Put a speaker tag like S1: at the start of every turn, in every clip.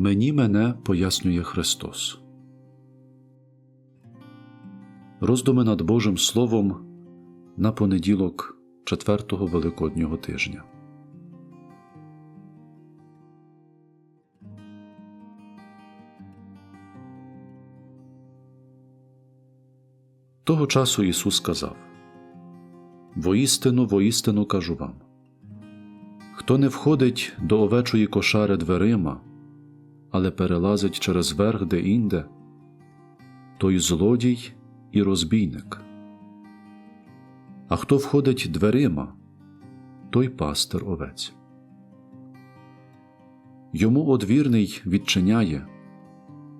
S1: Мені мене пояснює Христос. Роздуми над Божим Словом на понеділок четвертого Великоднього тижня. Того часу Ісус сказав Воістину, воістину кажу вам хто не входить до овечої кошари дверима, але перелазить через верх де інде, той злодій і розбійник. А хто входить дверима, той пастир овець. Йому одвірний відчиняє,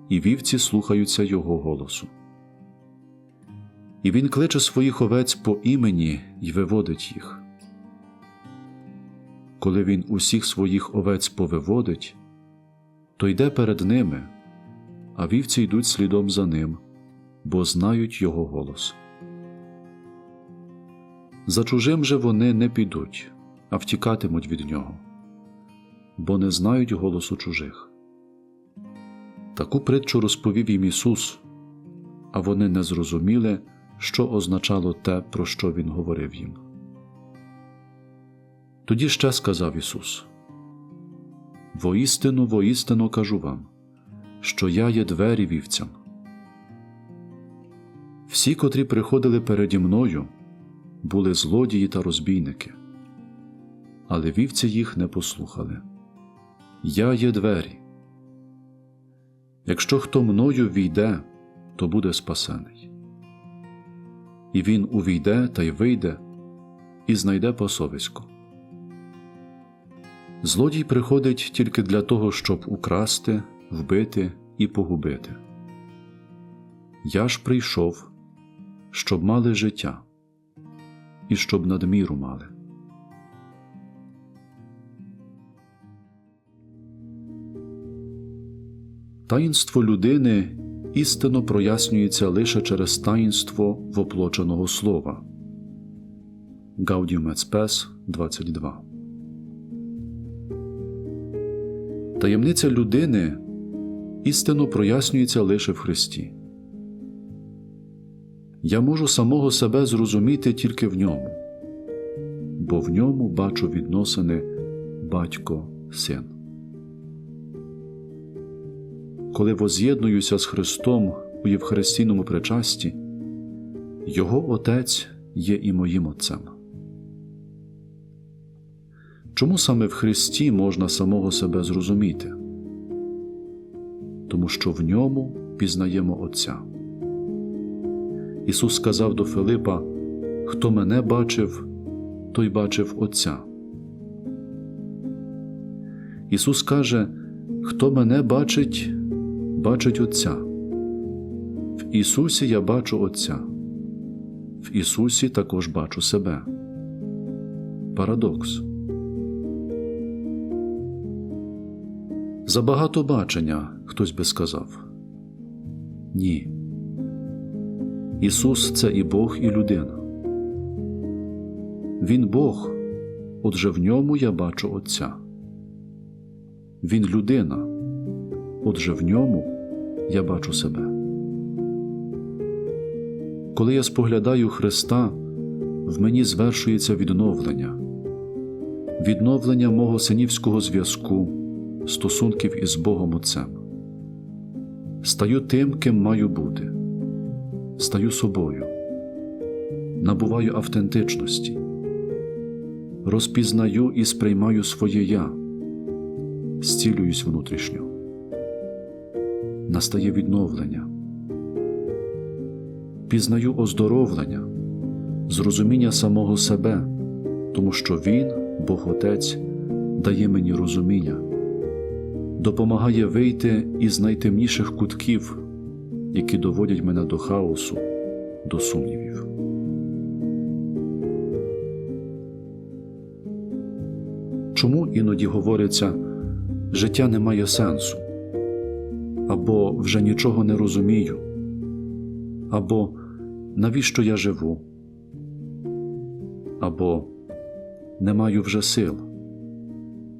S1: і вівці слухаються його голосу. І він кличе своїх овець по імені й виводить їх. Коли він усіх своїх овець повиводить, то йде перед ними, а вівці йдуть слідом за ним, бо знають його голос. За чужим же вони не підуть, а втікатимуть від нього, бо не знають голосу чужих. Таку притчу розповів їм Ісус, а вони не зрозуміли, що означало те, про що Він говорив їм. Тоді ще сказав Ісус: Воістину, воістину кажу вам, що я є двері вівцям. Всі, котрі приходили переді мною, були злодії та розбійники, але вівці їх не послухали. Я є двері. Якщо хто мною війде, то буде спасений. І він увійде та й вийде, і знайде пасовисько. Злодій приходить тільки для того, щоб украсти, вбити і погубити. Я ж прийшов, щоб мали життя і щоб надміру мали. Таїнство людини істинно прояснюється лише через таїнство воплоченого слова. Gaudium et 22 Таємниця людини істинно прояснюється лише в Христі. Я можу самого себе зрозуміти тільки в ньому, бо в ньому бачу відносини батько син. Коли воз'єднуюся з Христом у Євхаристійному причасті, Його Отець є і моїм Отцем. Чому саме в Христі можна самого себе зрозуміти? Тому що в ньому пізнаємо Отця. Ісус сказав до Филипа: Хто мене бачив, той бачив Отця. Ісус каже, Хто мене бачить, бачить Отця. В Ісусі я бачу Отця. В Ісусі також бачу себе. Парадокс. Забагато бачення, хтось би сказав. Ні. Ісус це і Бог, і людина. Він Бог, отже в ньому я бачу Отця. Він людина, отже в ньому я бачу себе. Коли я споглядаю Христа, в мені звершується відновлення, відновлення мого синівського зв'язку стосунків із Богом Отцем. Стаю тим, ким маю бути, стаю собою, набуваю автентичності, розпізнаю і сприймаю своє я, зцілююсь внутрішньо, настає відновлення, пізнаю оздоровлення, зрозуміння самого себе, тому що Він, Бог Отець, дає мені розуміння допомагає вийти із найтемніших кутків, які доводять мене до хаосу, до сумнівів. Чому іноді говориться, життя не має сенсу, або вже нічого не розумію, або навіщо я живу, або не маю вже сил,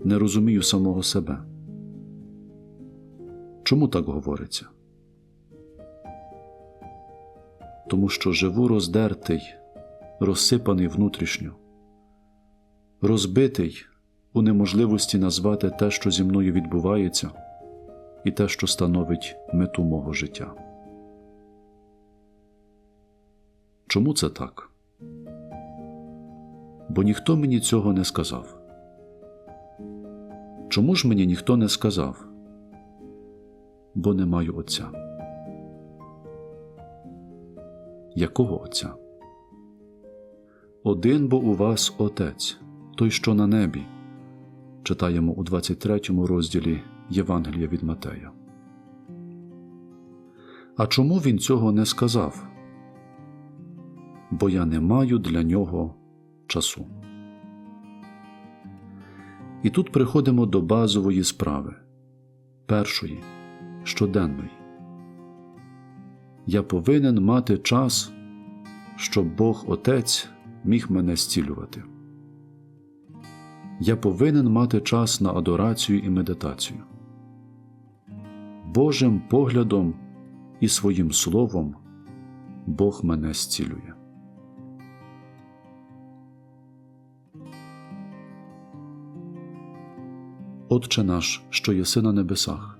S1: не розумію самого себе. Чому так говориться? Тому що живу роздертий, розсипаний внутрішньо, розбитий у неможливості назвати те, що зі мною відбувається, і те, що становить мету мого життя. Чому це так? Бо ніхто мені цього не сказав. Чому ж мені ніхто не сказав? Бо не маю Отця. Якого Отця? Один бо у вас Отець, той, що на небі, читаємо у 23 розділі Євангелія від Матея. А чому він цього не сказав? Бо я не маю для нього часу. І тут приходимо до базової справи першої, щоденної. Я повинен мати час, щоб Бог Отець міг мене зцілювати. Я повинен мати час на адорацію і медитацію. Божим поглядом і своїм словом Бог мене зцілює. Отче наш, що єси на небесах,